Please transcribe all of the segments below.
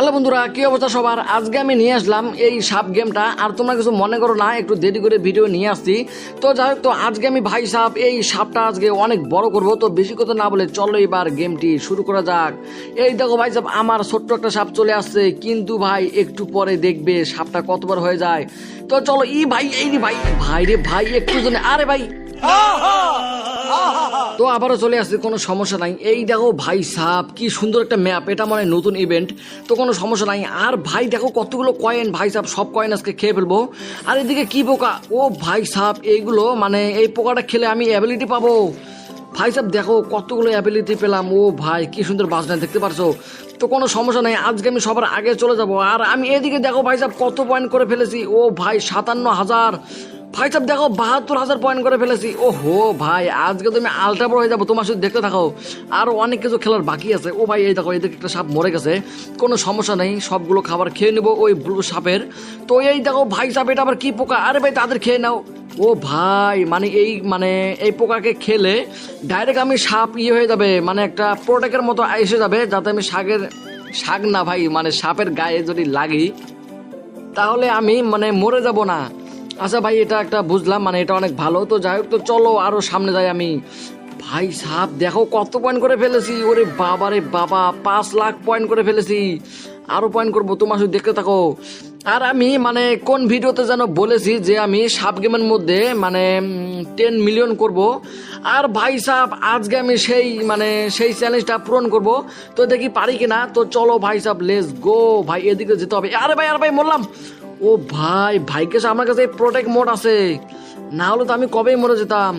Hello বন্ধুরা, কি অবস্থা সবার? আজকে আমি নিয়ে আসলাম এই সাপ গেমটা। আর তোমরা কিছু মনে করো না, একটু দেরি করে ভিডিও নিয়ে আসছি। তো যাই তো আজকে আমি ভাই সাপ, এই সাপটা আজকে অনেক বড় করব। তো বেশি কথা না বলে চলো এবার গেমটি শুরু করা যাক। এই দেখো ভাই সাপ, আমার ছোট্ট একটা সাপ চলে আসছে। কিন্তু ভাই, একটু পরে দেখবে সাপটা কত বড় হয়ে যায়। তো চলো, ই ভাই, এই ভাই। ভাই রে ভাই, একটু জন্য আরে ভাই। তো আবারও চলে আসছে, কোনো সমস্যা নাই। এই দেখো ভাই সাপ কি সুন্দর একটা ম্যাপ এটা মানে নতুন ইভেন্ট তো কোনো সমস্যা নাই। আর ভাই দেখো কতগুলো কয়েন ভাই সাপ সব কয়েন আজকে খেয়ে ফেলব। আর এদিকে কি পোকা? ও ভাই সাপ এইগুলো মানে এই পোকাটা খেলে আমি অ্যাবিলিটি পাবো। ভাই সাহেব, দেখো কতগুলো অ্যাবিলিটি পেলাম। ও ভাই, কি সুন্দর বাজনা, দেখতে পারছ? তো কোনো সমস্যা নাই, আজকে আমি সবার আগে চলে যাব। আর আমি এদিকে দেখো ভাই সাহেব, কত পয়েন্ট করে ফেলেছি। ও ভাই, সাতান্ন হাজার। ভাই সাহেব দেখো, বাহাত্তর হাজার পয়েন্ট করে ফেলেছি। ও হো ভাই, আজকে তুমি আলট্রা বড় হয়ে যাব, তোমার শুধু দেখতে থাকো। আরও অনেক কিছু খেলার বাকি আছে। ও ভাই, এই দেখো, এদিকে একটা সাপ মরে গেছে। কোনো সমস্যা নেই, সবগুলো খাবার খেয়ে নেব ওই সাপের। তো এই দেখো ভাই, সাপ, এটা আবার কি পোকা? আরে ভাই, তাদের খেয়ে নাও। ও ভাই মানে এই মানে এই পোকাকে খেলে ডাইরেক্ট আমি সাপ ইয়ে হয়ে যাবে মানে একটা প্রোটেকের মতো এসে যাবে, যাতে আমি শাকের, শাক না ভাই মানে সাপের গায়ে যদি লাগি, তাহলে আমি মানে মরে যাব না। আচ্ছা ভাই, এটা একটা বুঝলাম মানে এটা অনেক ভালো। তো যাই হোক, তো চলো আরও সামনে যাই আমি। ভাই সাপ দেখো কত পয়েন্ট করে ফেলেছি। ওরে বাবা রে বাবা, পাঁচ লাখ পয়েন্ট করে ফেলেছি। আরও পয়েন্ট করব, তোমার শুধু দেখতে থাকো। আর আমি মানে কোন ভিডিওতে যেন বলেছি যে আমি সাপ গেমের মধ্যে মানে টেন মিলিয়ন করব। আর ভাই সাপ আজকে আমি সেই মানে সেই চ্যালেঞ্জটা পূরণ করব। তো দেখি পারি কিনা? তো চলো ভাই সাপ লেস গো ভাই, এদিকে যেতে হবে। আরে ভাই আরে ভাই বললাম ও ভাই, ভাইকে আমার কাছে প্রোটেক্ট মোড আছে। না হলে তো আমি কবেই মরে যেতাম।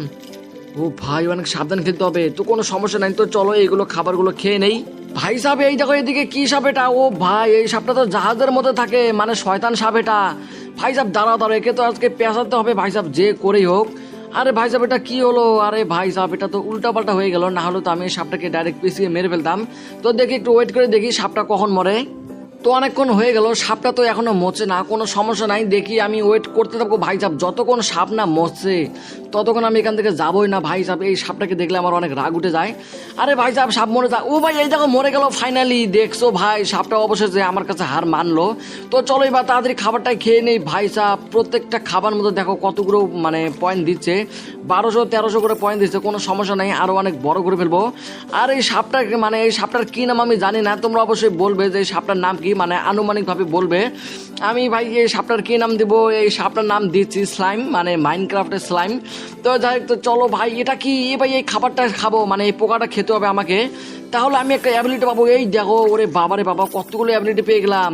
ও ভাই, অনেক সাবধান খেলতে হবে। তো কোনো সমস্যা নাই, তো চলো এইগুলো খাবারগুলো খেয়ে নেই। ভাই সাহেব এই দেখো এদিকে কি সাপ এটা? ও ভাই, এই সাপটা তো জাহাজের মধ্যে থাকে মানে শয়তান সাপ এটা। ভাই সাহেব দাঁড়াও দাঁড়াও, একে তো আজকে পেঁচাতে হবে, ভাই সাহেব যে করেই হোক। আরে ভাই সাহেব এটা কি হলো? আরে ভাই সাহেব এটা তো উল্টা পাল্টা হয়ে গেল। না হলে তো আমি সাপটাকে ডাইরেক্ট পিছিয়ে মেরে ফেলতাম। তো দেখি, একটু ওয়েট করে দেখি সাপটা কখন মরে। তো অনেকক্ষণ হয়ে গেল, সাপটা তো এখনও মরছে না, কোনো সমস্যা নাই, দেখি আমি ওয়েট করতে থাকব ভাই সাহেব যতক্ষণ সাপ না মরছে, ততক্ষণ আমি এখান থেকে যাবোই না ভাই সাহেব এই সাপটাকে দেখলে আমার অনেক রাগ উঠে যায়। আরে ভাই সাহেব সাপ মরে যায় ও ভাই এই দেখো মরে গেল ফাইনালি দেখছ ভাই, সাপটা অবশেষে আমার কাছে হার মানলো। তো চলো এবার তাড়াতাড়ি খাবারটাই খেয়ে নেই ভাই সাহেব প্রত্যেকটা খাবার মধ্যে দেখো কতগুলো মানে পয়েন্ট দিচ্ছে, বারোশো, তেরোশো করে পয়েন্ট দিচ্ছে, কোনো সমস্যা নেই আরও অনেক বড় করে ফেলব। আর এই সাপটা মানে এই সাপটার কী নাম আমি জানি না, তোমরা অবশ্যই বলবে যে এই সাপটার নাম কি? মানে আনুমানিকভাবে বলবে, আমি ভাই এই সাপটার কী নাম দেবো? এই সাপটার নাম দিচ্ছি স্লাইম মানে মাইনক্রাফটের স্লাইম। তো যাই তো চলো ভাই, এটা কি? এ ভাই এই খাবারটা খাব মানে এই পোকাটা খেতে হবে আমাকে। তাহলে আমি একটা অ্যাবিলিটি পাবো। এই দেখো, ওরে বাবারে বাবা, কতগুলো অ্যাবিলিটি পেয়ে গেলাম।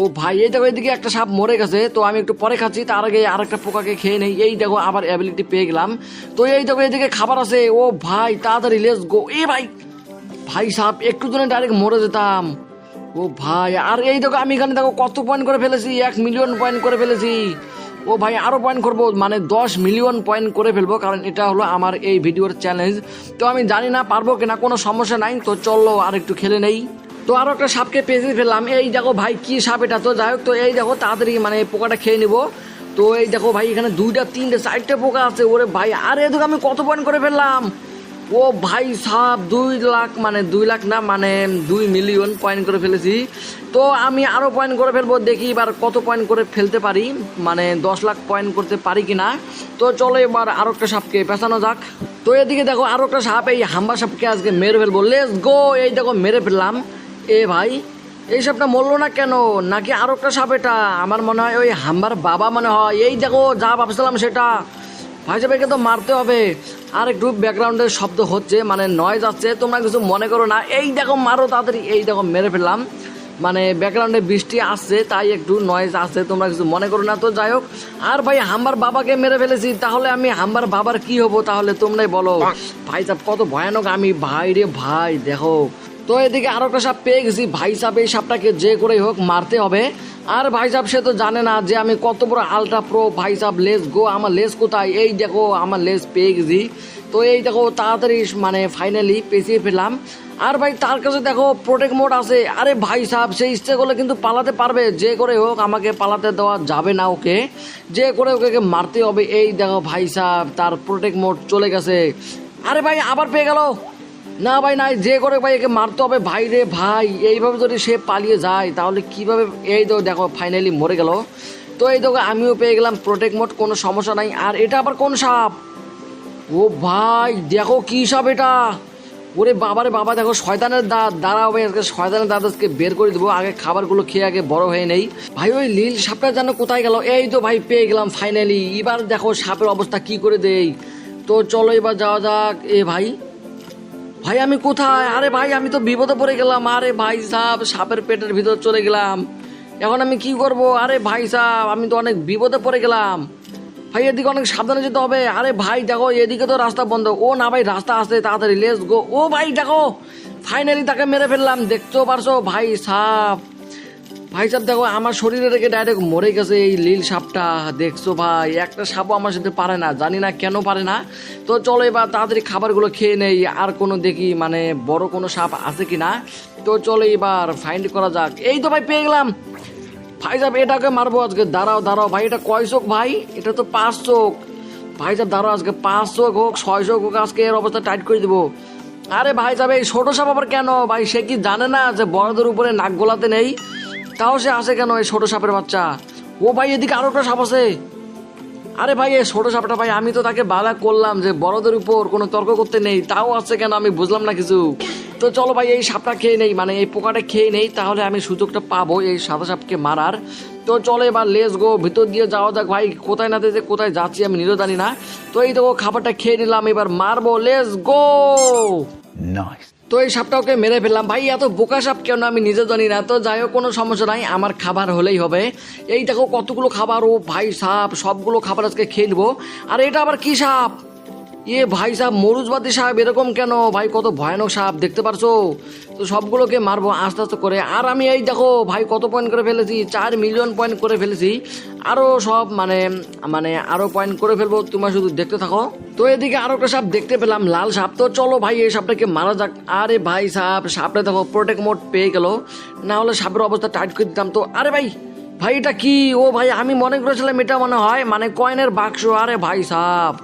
ও ভাই, এই দেখো, এদিকে একটা সাপ মরে গেছে, তো আমি একটু পরে খাচ্ছি, তার আগে আর একটা পোকাকে খেয়ে নেই। এই দেখো, আবার অ্যাবিলিটি পেয়ে গেলাম। তো এই দেখো, এদিকে খাবার আছে। ও ভাই, তাড়াতাড়ি লেস গো এ ভাই ভাই সাপ, একটু জন্য ডাইরেক্ট মরে যেতাম। ও ভাই, আর এই দেখো, আমি এখানে দেখো কত পয়েন্ট করে ফেলেছি, এক মিলিয়ন পয়েন্ট করে ফেলেছি। ও ভাই আরও পয়েন্ট করব মানে দশ মিলিয়ন পয়েন্ট করে ফেলব, কারণ এটা হলো আমার এই ভিডিওর চ্যালেঞ্জ তো আমি জানি না পারব কিনা, কোনো সমস্যা নাই, তো চলো আর একটু খেলে নেই। তো আরও একটা সাপকে পেঁচে ফেললাম। এই দেখো ভাই, কি সাপ এটা? তো যাই হোক, তো এই দেখো, তাড়াতাড়ি মানে পোকাটা খেয়ে নিবো। তো এই দেখো ভাই, এখানে দুইটা, তিনটে, চারটে পোকা আছে, ওরে ভাই, আরে দেখো আমি কত পয়েন্ট করে ফেললাম। ও ভাই সাপ দুই লাখ মানে দুই লাখ না মানে দুই মিলিয়ন পয়েন্ট করে ফেলেছি। তো আমি আরও পয়েন্ট করে ফেলব, দেখি এবার কত পয়েন্ট করে ফেলতে পারি। মানে দশ লাখ পয়েন্ট করতে পারি কি না তো চলো এবার আরও একটা সাপকে পেঁচানো যাক। তো এদিকে দেখো আরও একটা সাপ, এই হাম্বা সাপকে আজকে মেরে ফেলব। লেস গো এই দেখো, মেরে ফেললাম। এ ভাই, এই সাপটা মরলো না কেন? নাকি আরও একটা সাপ এটা? আমার মনে হয় ওই হাম্বার বাবা মনে হয়। এই দেখো, যা ভাবছিলাম সেটা। ভাই সাহেবকে তো মারতে হবে। আর একটু ব্যাকগ্রাউন্ডের শব্দ হচ্ছে মানে নয় যাচ্ছে তোমরা কিছু মনে করো না। এই দেখো মারো তাড়াতাড়ি এই দেখো মেরে ফেললাম। মানে ব্যাকগ্রাউন্ডে বৃষ্টি আসছে তাই একটু নয়েজ আসছে তোমরা কিছু মনে করো না। তো যাই হোক আর ভাই হাম্বার বাবাকে মেরে ফেলেছি তাহলে আমি হাম্বার বাবার কি হব? তাহলে তোমরাই বলো। ভাই কত ভয়ানক আমি ভাই রে ভাই দেখো। তো এদিকে আরও একটা সাপ পেয়ে গেছি। ভাই সাহেব এই সাপটাকে যে করেই হোক মারতে হবে। আর ভাই সাহেব সে তো জানে না যে আমি কত বড় আলট্রা প্রো ভাই সাহেব লেস গো, আমার লেস কোথায়? এই দেখো, আমার লেস পেয়ে গেছি। তো এই দেখো, তাড়াতাড়ি মানে ফাইনালি পেঁচিয়ে ফেললাম। আর ভাই, তার কাছে দেখো প্রোটেক্ট মোড আছে। আরে ভাই সাহেব সে ইচ্ছে করলে কিন্তু পালাতে পারবে। যে করে হোক, আমাকে পালাতে দেওয়া যাবে না ওকে। যে করে ওকে মারতে হবে। এই দেখো, ভাই সাহেব তার প্রোটেক্ট মোড চলে গেছে। আরে ভাই, আবার পেয়ে গেল। না ভাই নাই যে করে ভাই, একে মারতে হবে। ভাই রে ভাই, এইভাবে যদি সে পালিয়ে যায়, তাহলে কীভাবে এই তো দেখো ফাইনালি মরে গেল। তো এই দেখো, আমিও পেয়ে গেলাম প্রোটেক্ট মোড কোনো সমস্যা নাই। আর এটা আবার কোন সাপ? ও ভাই, দেখো কি সাপ এটা। ওরে বাবারে বাবা, দেখো, শয়তানের দাঁত দাঁড়াও ভাই আজকে শয়তানের দাঁত আজকে বের করে দেবো। আগে খাবারগুলো খেয়ে আগে বড় হয়ে নেই। ভাই, ওই লীল সাপটা যেন কোথায় গেল? এই তো ভাই, পেয়ে গেলাম ফাইনালি এবার দেখো, সাপের অবস্থা কি করে দেই? তো চলো এবার যাওয়া যাক। এ ভাই ভাই, আমি কোথায়? আরে ভাই, আমি তো বিপদে পড়ে গেলাম। আরে ভাই সাহেব, সাপের পেটের ভিতর চলে গেলাম। এখন আমি কি করব? আরে ভাই সাহেব, আমি তো অনেক বিপদে পড়ে গেলাম। ভাই, এদিকে অনেক সাবধানে যেতে হবে। আরে ভাই, দেখো, এদিকে তো রাস্তা বন্ধ। ও না ভাই, রাস্তা আসতে তাড়াতাড়ি লেস গো ও ভাই, দেখো ফাইনালি তাকে মেরে ফেললাম। দেখতেও পারছ, ভাই সাপ ভাই সাহেব, দেখো, আমার শরীরে রেখে ডাইরেক্ট মরে গেছে এই লীল সাপটা। দেখছ ভাই, একটা সাপও আমার সাথে পারে না, জানি না কেন পারে না। তো চলো এবার তাড়াতাড়ি খাবারগুলো খেয়ে নেই, আর কোনো দেখি মানে বড় কোনো সাপ আছে কি না তো চলো এবার ফাইন্ড করা যাক। এই তো ভাই, পেয়ে গেলাম। ভাই সাহেব, এটাকে মারবো আজকে, দাঁড়াও দাঁড়াও, ভাই, এটা কয় চোখ ভাই? এটা তো পাঁচ চোখ। ভাই সাহেব, দাঁড়াও, আজকে পাঁচ চোখ হোক, ছয় চোখ হোক, আজকে এর অবস্থা টাইট করে দেবো। আরে ভাই সাহেব, এই ছোট সাপ আবার কেন? ভাই, সে কি জানে না যে বড়দের উপরে নাক গোলাতে নেই? তাও সে আসে কেন এই ছোট সাপের বাচ্চা? ও ভাই, এদিকে আরও একটা সাপ আছে। আরে ভাই, এই ছোট সাপটা ভাই, আমি তো তাকে বাধা করলাম যে বড়দের উপর কোনো তর্ক করতে নেই। তাও আছে কেন আমি বুঝলাম না কিছু। তো চলো ভাই, এই সাপটা খেয়ে নেই মানে এই পোকাটা খেয়ে নেই, তাহলে আমি সুযোগটা পাবো এই সাদা সাপকে মারার। তো চলো এবার লেস গো ভিতর দিয়ে যাওয়া যাক ভাই, কোথায় না যে কোথায় যাচ্ছি আমি, নিজেও জানি না। তো এই দেখো, খাবারটা খেয়ে নিলাম, এবার মারবো লেস গো Nice. তো এই সাপটা ওকে মেরে ফেললাম। ভাই, এত বোকা সাপ কেন? আমি নিজে জানি না। তো যাই হোক, কোনো সমস্যা নাই। আমার খাবার হলেই হবে। এই দেখো কতগুলো খাবার। ও ভাই, সাপ, সবগুলো খাবার আজকে খেয়ে আর, এটা আবার কি সাপ? এ ভাই সাপ মরুজবাদী সাপ এরকম কেন? ভাই, কত ভয়ানক সাপ, দেখতে পারছ? তো সবগুলোকে মারবো আস্তে আস্তে করে। আর আমি এই দেখো, ভাই, কত পয়েন্ট করে ফেলেছি? চার মিলিয়ন পয়েন্ট করে ফেলেছি। আরও সব মানে মানে আরও পয়েন্ট করে ফেলব। তোমরা শুধু দেখতে থাকো। তো এদিকে আরও একটা সাপ দেখতে পেলাম, লাল সাপ। তো চলো ভাই, এই সাপটাকে মারা যাক। আরে ভাই সাপ সাপটা দেখো প্রোটেক্ট মোড পেয়ে গেল। না হলে সাপের অবস্থা টাইট করে দিতাম তো। আরে ভাই ভাই, এটা কি? ও ভাই, আমি মনে করেছিলাম এটা মনে হয় মানে কয়েনের বাক্স। আরে ভাই সাপ